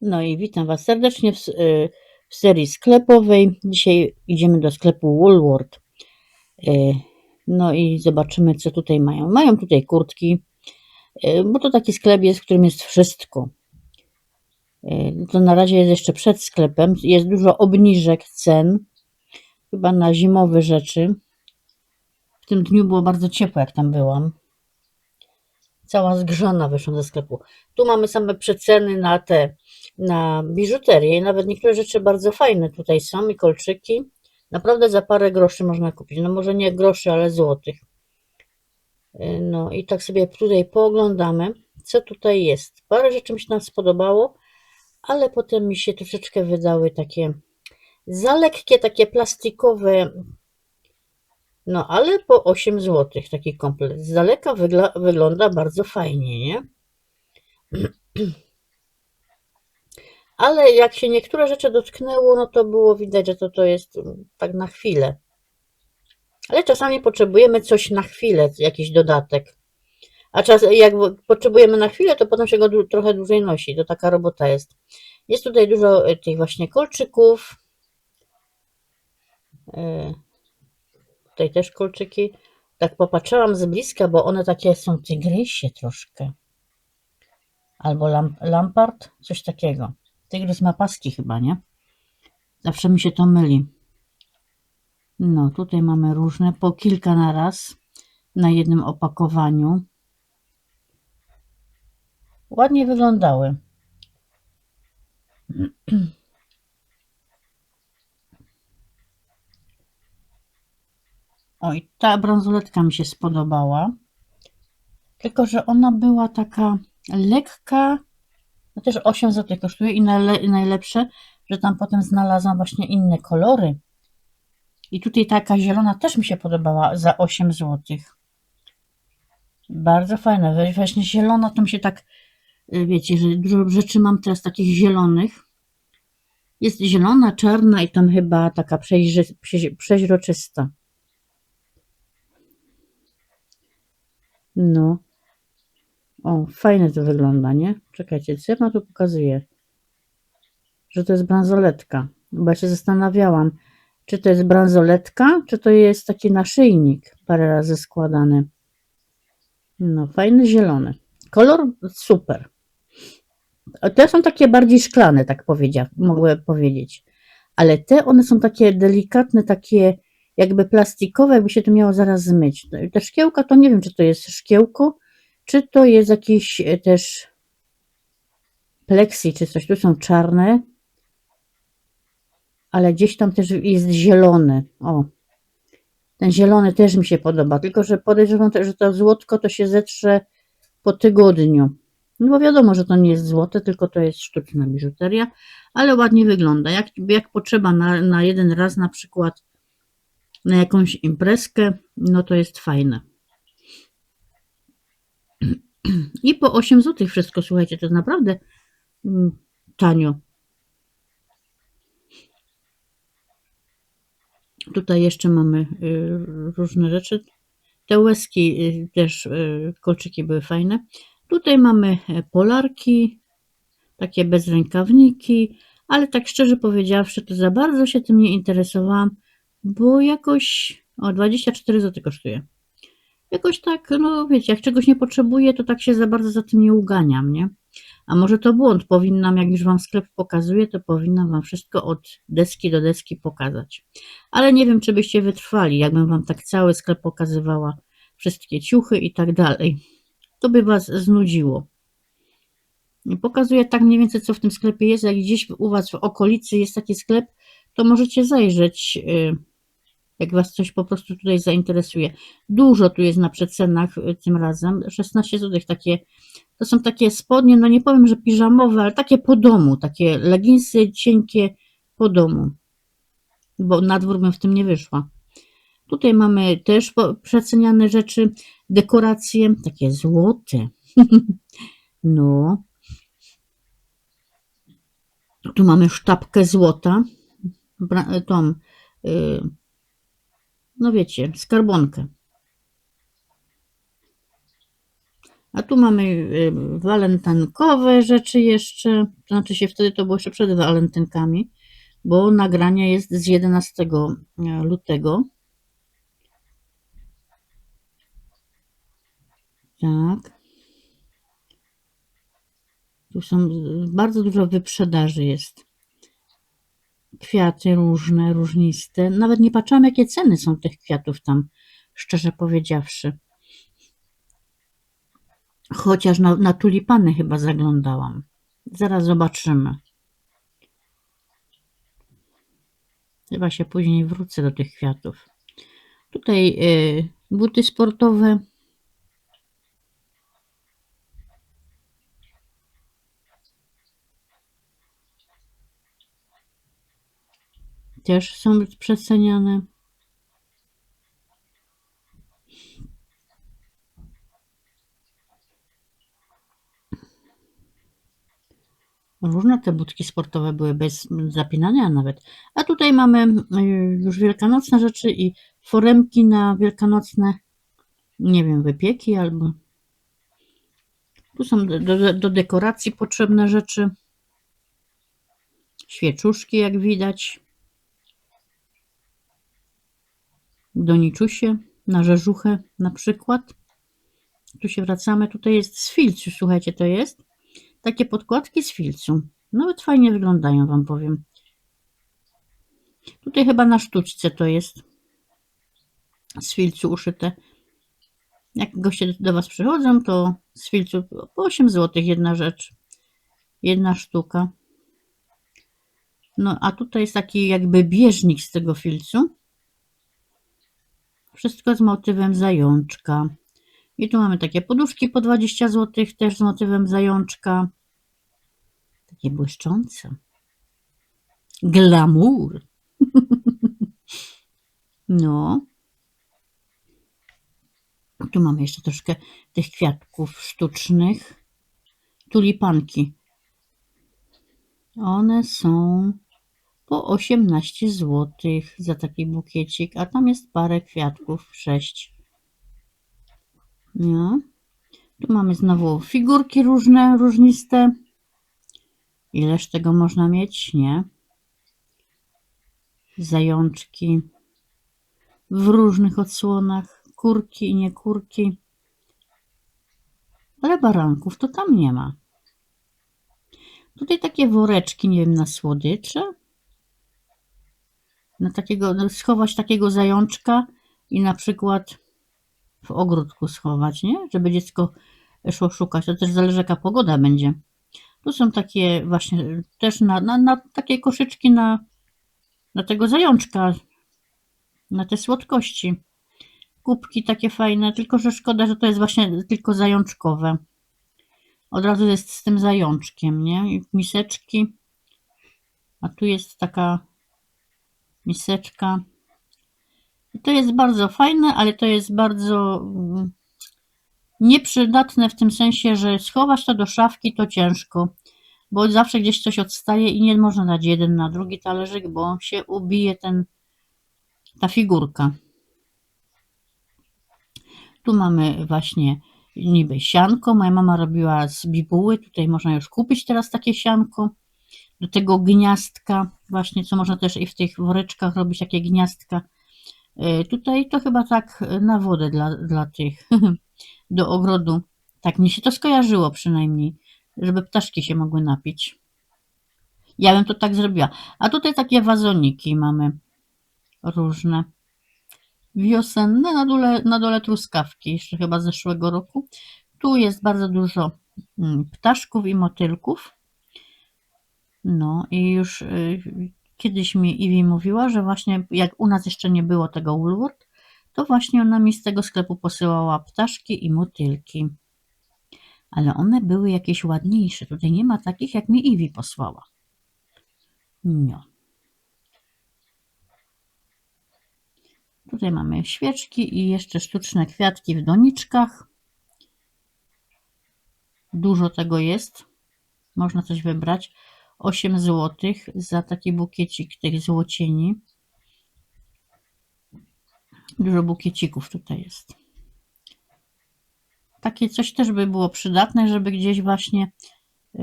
No i witam Was serdecznie w, y, w serii sklepowej. Dzisiaj idziemy do sklepu Woolworth. Y, No i zobaczymy, co tutaj mają. Mają tutaj kurtki, y, bo to taki sklep jest, w którym jest wszystko. Y, To na razie jest jeszcze przed sklepem. Jest dużo obniżek cen, chyba na zimowe rzeczy. W tym dniu było bardzo ciepło, jak tam byłam. Cała zgrzana wyszłam ze sklepu. Tu mamy same przeceny na te, na biżuterię i nawet niektóre rzeczy bardzo fajne tutaj są i kolczyki. Naprawdę za parę groszy można kupić. No może nie groszy, ale złotych. Yy, No i tak sobie tutaj pooglądamy, co tutaj jest. Parę rzeczy mi się tam spodobało, ale potem mi się troszeczkę wydały takie za lekkie, takie plastikowe. No ale po 8 zł taki komplet. Z daleka wygląda bardzo fajnie, nie? Ale jak się niektóre rzeczy dotknęło, no to było widać, że to, to jest mm, tak na chwilę. Ale czasami potrzebujemy coś na chwilę, jakiś dodatek. A czas, jak potrzebujemy na chwilę, to potem się go trochę dłużej nosi. To taka robota jest. Jest tutaj dużo y, tych właśnie kolczyków. Y, Tutaj też kolczyki. Tak popatrzyłam z bliska, bo one takie są tygrysie troszkę. Albo lamp, lampart, coś takiego. Tygrys ma paski chyba, nie? Zawsze mi się to myli. No, tutaj mamy różne, po kilka na raz, na jednym opakowaniu. Ładnie wyglądały. Oj, ta bransoletka mi się spodobała. Tylko, że ona była taka lekka. No też 8 zł kosztuje i najle, najlepsze, że tam potem znalazłam właśnie inne kolory. I tutaj taka zielona też mi się podobała za 8 zł. Bardzo fajne. We- Właśnie zielona to mi się tak, y, wiecie, że dużo rzeczy mam teraz takich zielonych. Jest zielona, czarna i tam chyba taka przejrzy, przeź- przeźroczysta. No. O, fajnie to wygląda, nie? Czekajcie, co ja tu pokazuje? Że to jest bransoletka. Bo ja się zastanawiałam, czy to jest bransoletka, czy to jest taki naszyjnik parę razy składany. No, fajny zielony. Kolor super. Te są takie bardziej szklane, tak powiedzia, mogę powiedzieć. Ale te, one są takie delikatne, takie jakby plastikowe, jakby się to miało zaraz zmyć. Te szkiełka to nie wiem, czy to jest szkiełko, czy to jest jakiś e, też plexi, czy coś. Tu są czarne, ale gdzieś tam też jest zielony. O, ten zielony też mi się podoba, tylko że podejrzewam, że to złotko to się zetrze po tygodniu. No bo wiadomo, że to nie jest złote, tylko to jest sztuczna biżuteria, ale ładnie wygląda. Jak, jak potrzeba na, na jeden raz na przykład na jakąś imprezkę, no to jest fajne. I po 8 zł wszystko, słuchajcie, to naprawdę mm, tanio. Tutaj jeszcze mamy y, różne rzeczy. Te łezki y, też, y, kolczyki były fajne. Tutaj mamy e, polarki, takie bez rękawniki, ale tak szczerze powiedziawszy, to za bardzo się tym nie interesowałam, bo jakoś o 24 zł kosztuje. Jakoś tak, no wiecie, jak czegoś nie potrzebuję, to tak się za bardzo za tym nie uganiam, nie? A może to błąd, powinnam, jak już Wam sklep pokazuję, to powinnam Wam wszystko od deski do deski pokazać. Ale nie wiem, czy byście wytrwali, jakbym Wam tak cały sklep pokazywała, wszystkie ciuchy i tak dalej. To by Was znudziło. Pokazuję tak mniej więcej, co w tym sklepie jest. Jak gdzieś u Was w okolicy jest taki sklep, to możecie zajrzeć, y, jak Was coś po prostu tutaj zainteresuje. Dużo tu jest na przecenach y, tym razem. 16 zł takie. To są takie spodnie, no nie powiem, że piżamowe, ale takie po domu, takie leginsy cienkie po domu. Bo na dwór bym w tym nie wyszła. Tutaj mamy też przeceniane rzeczy, dekoracje, takie złote. No. Tu mamy sztabkę złota, tą, y, no wiecie, skarbonkę. A tu mamy y, walentynkowe rzeczy jeszcze. To znaczy się wtedy to było jeszcze przed walentynkami, bo nagranie jest z 11 lutego. Tak. Tu są bardzo dużo wyprzedaży jest. Kwiaty różne, różniste. Nawet nie patrzyłam, jakie ceny są tych kwiatów tam, szczerze powiedziawszy. Chociaż na, na tulipany chyba zaglądałam. Zaraz zobaczymy. Chyba się później wrócę do tych kwiatów. Tutaj y, buty sportowe. Też są przeceniane. Różne te budki sportowe były bez zapinania nawet. A tutaj mamy y, już wielkanocne rzeczy i foremki na wielkanocne, nie wiem, wypieki albo... Tu są do, do, do dekoracji potrzebne rzeczy. Świeczuszki, jak widać. Do niczusie, na rzeżuchę na przykład. Tu się wracamy. Tutaj jest z filcu, słuchajcie, to jest. Takie podkładki z filcu. Nawet fajnie wyglądają, Wam powiem. Tutaj chyba na sztuczce to jest. Z filcu uszyte. Jak goście do Was przychodzą, to z filcu po 8 zł jedna rzecz. Jedna sztuka. No a tutaj jest taki jakby bieżnik z tego filcu. Wszystko z motywem zajączka. I tu mamy takie poduszki po 20 zł, też z motywem zajączka. Takie błyszczące. Glamour. no. Tu mamy jeszcze troszkę tych kwiatków sztucznych. Tulipanki. One są po 18 zł za taki bukiecik, a tam jest parę kwiatków, 6. No. Tu mamy znowu figurki różne, różniste. Ileż tego można mieć? Nie. Zajączki w różnych odsłonach, kurki i nie kurki. Ale baranków to tam nie ma. Tutaj takie woreczki, nie wiem, na słodycze. Na takiego, no, schować takiego zajączka i na przykład w ogródku schować, nie? Żeby dziecko szło szukać. To też zależy jaka pogoda będzie. Tu są takie właśnie też na, na, na takie koszyczki na, na tego zajączka, na te słodkości. Kubki takie fajne, tylko że szkoda, że to jest właśnie tylko zajączkowe. Od razu jest z tym zajączkiem, nie? I miseczki. A tu jest taka miseczka. I to jest bardzo fajne, ale to jest bardzo mm, nieprzydatne w tym sensie, że schowasz to do szafki, to ciężko, bo zawsze gdzieś coś odstaje i nie można dać jeden na drugi talerzyk, bo się ubije ten, ta figurka. Tu mamy właśnie niby sianko. Moja mama robiła z bibuły. Tutaj można już kupić teraz takie sianko. Do tego gniazdka, właśnie co można też i w tych woreczkach robić takie gniazdka. E, tutaj to chyba tak na wodę dla, dla tych do ogrodu. Tak mi się to skojarzyło przynajmniej, żeby ptaszki się mogły napić. Ja bym to tak zrobiła. A tutaj takie wazoniki mamy różne. Wiosenne, na dole, na dole truskawki, jeszcze chyba z zeszłego roku. Tu jest bardzo dużo mm, ptaszków i motylków. No i już y, kiedyś mi Iwi mówiła, że właśnie jak u nas jeszcze nie było tego Woolworth, to właśnie ona mi z tego sklepu posyłała ptaszki i motylki. Ale one były jakieś ładniejsze. Tutaj nie ma takich, jak mi Iwi posłała. No. Tutaj mamy świeczki i jeszcze sztuczne kwiatki w doniczkach. Dużo tego jest. Można coś wybrać. 8 zł za taki bukiecik tych złocieni. Dużo bukiecików tutaj jest. Takie coś też by było przydatne, żeby gdzieś właśnie y,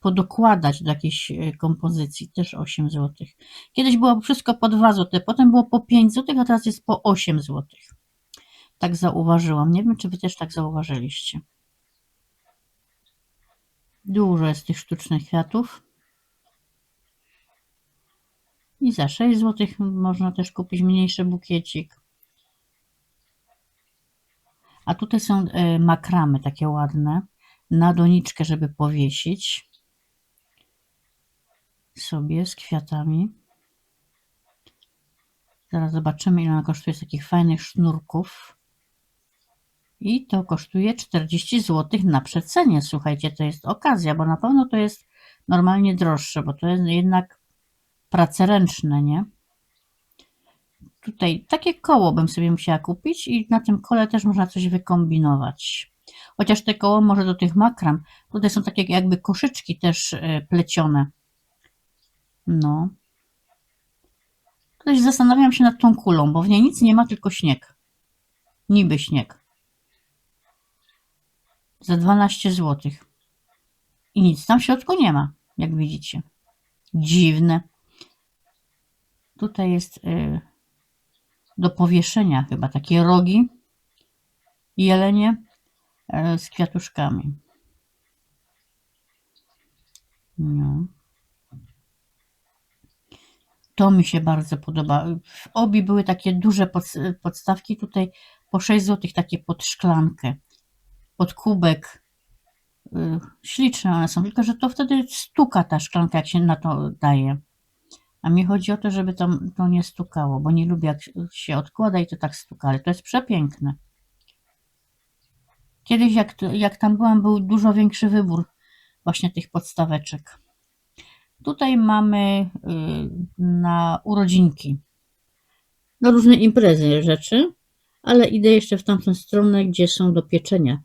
podokładać do jakiejś y, kompozycji. Też 8 zł. Kiedyś było wszystko po 2 zł, potem było po 5 zł, a teraz jest po 8 zł. Tak zauważyłam. Nie wiem, czy wy też tak zauważyliście. Dużo jest tych sztucznych kwiatów. I za 6 zł można też kupić mniejszy bukiecik. A tutaj są e, makramy takie ładne na doniczkę, żeby powiesić sobie z kwiatami. Zaraz zobaczymy, ile ona kosztuje z takich fajnych sznurków. I to kosztuje 40 zł na przecenie. Słuchajcie, to jest okazja, bo na pewno to jest normalnie droższe, bo to jest jednak prace ręczne, nie? Tutaj takie koło bym sobie musiała kupić i na tym kole też można coś wykombinować. Chociaż te koło może do tych makram. Tutaj są takie jakby koszyczki też e, plecione. No. Tutaj zastanawiam się nad tą kulą, bo w niej nic nie ma, tylko śnieg. Niby śnieg. Za 12 zł. I nic tam w środku nie ma, jak widzicie. Dziwne. Tutaj jest y, do powieszenia chyba takie rogi jelenie y, z kwiatuszkami. No. To mi się bardzo podoba. W obi były takie duże podstawki, tutaj po 6 zł takie pod szklankę, pod kubek. Y, śliczne one są, tylko że to wtedy stuka ta szklanka, jak się na to daje. A mi chodzi o to, żeby to, to nie stukało, bo nie lubię jak się odkłada i to tak stuka, ale to jest przepiękne. Kiedyś jak, jak tam byłam, był dużo większy wybór właśnie tych podstaweczek. Tutaj mamy y, na urodzinki, na różne imprezy rzeczy, ale idę jeszcze w tamtą stronę, gdzie są do pieczenia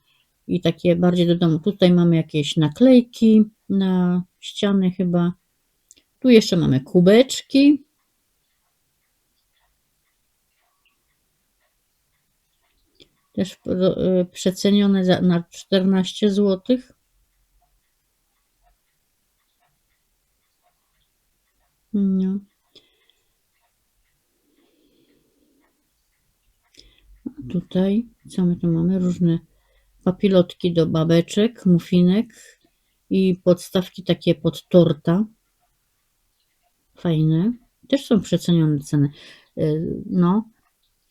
i takie bardziej do domu. Tutaj mamy jakieś naklejki na ściany chyba. Tu jeszcze mamy kubeczki. Też y, przecenione na 14 zł. No. A tutaj, co my tu mamy? Różne papilotki do babeczek, mufinek i podstawki takie pod torta. Fajne. Też są przecenione ceny. Y, no.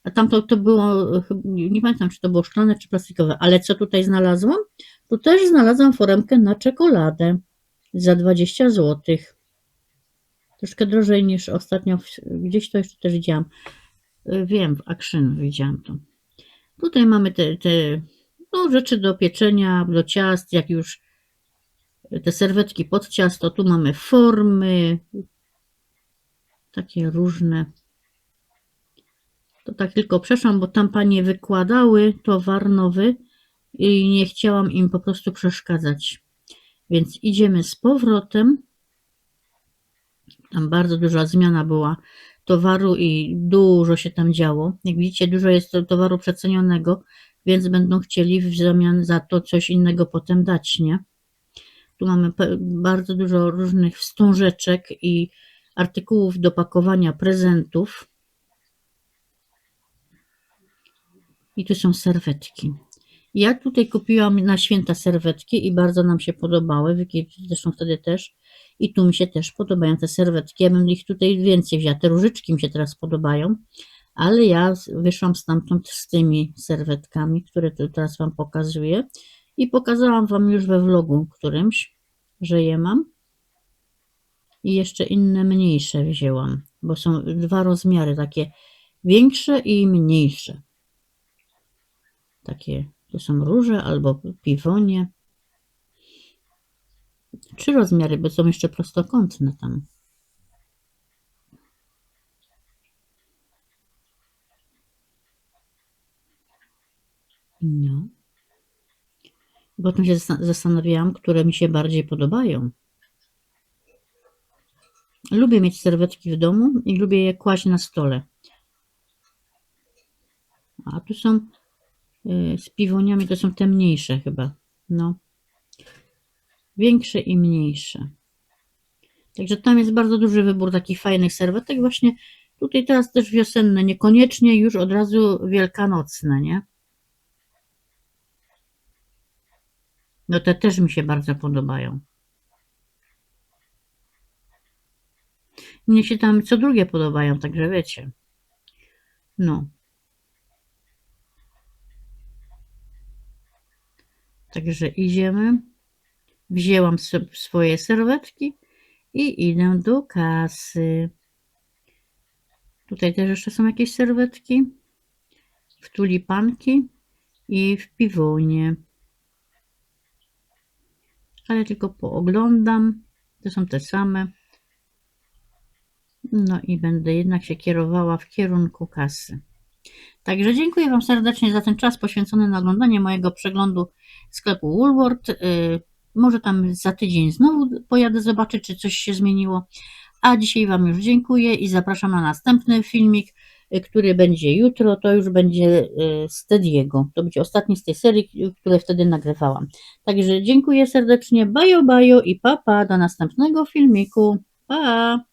A tamto to było, nie pamiętam czy to było szklane czy plastikowe, ale co tutaj znalazłam? Tu też znalazłam foremkę na czekoladę za 20 złotych. Troszkę drożej niż ostatnio, gdzieś to jeszcze też widziałam. Y, wiem, w Action widziałam to. Tutaj mamy te, te no, rzeczy do pieczenia, do ciast, jak już te serwetki pod ciasto. Tu mamy formy, takie różne. To tak tylko przeszłam, bo tam panie wykładały towar nowy i nie chciałam im po prostu przeszkadzać. Więc idziemy z powrotem. Tam bardzo duża zmiana była towaru i dużo się tam działo. Jak widzicie, dużo jest towaru przecenionego, więc będą chcieli w zamian za to coś innego potem dać, nie? Tu mamy bardzo dużo różnych wstążeczek i artykułów do pakowania prezentów. I tu są serwetki. Ja tutaj kupiłam na święta serwetki i bardzo nam się podobały, zresztą wtedy też. I tu mi się też podobają te serwetki. Ja bym ich tutaj więcej wzięła. Te różyczki mi się teraz podobają, ale ja wyszłam stamtąd z tymi serwetkami, które tu teraz Wam pokazuję. I pokazałam Wam już we vlogu którymś, że je mam. I jeszcze inne mniejsze wzięłam, bo są dwa rozmiary, takie większe i mniejsze. Takie, to są róże albo piwonie. Trzy rozmiary, bo są jeszcze prostokątne tam. No. Potem się zastanawiałam, które mi się bardziej podobają. Lubię mieć serwetki w domu i lubię je kłaść na stole. A tu są y, z piwoniami to są te mniejsze chyba. No. Większe i mniejsze. Także tam jest bardzo duży wybór takich fajnych serwetek. Właśnie tutaj teraz też wiosenne, niekoniecznie już od razu wielkanocne, nie? No te też mi się bardzo podobają. Mnie się tam co drugie podobają, także wiecie. No. Także idziemy. Wzięłam swoje serwetki i idę do kasy. Tutaj też jeszcze są jakieś serwetki. W tulipanki i w piwonie. Ale tylko pooglądam. To są te same. No i będę jednak się kierowała w kierunku kasy. Także dziękuję Wam serdecznie za ten czas poświęcony na oglądanie mojego przeglądu sklepu Woolworth. Yy, Może tam za tydzień znowu pojadę zobaczyć, czy coś się zmieniło. A dzisiaj Wam już dziękuję i zapraszam na następny filmik, y, który będzie jutro. To już będzie y, z Tediego. To będzie ostatni z tej serii, y, które wtedy nagrywałam. Także dziękuję serdecznie. Bajo, bajo i papa. Do następnego filmiku. Pa!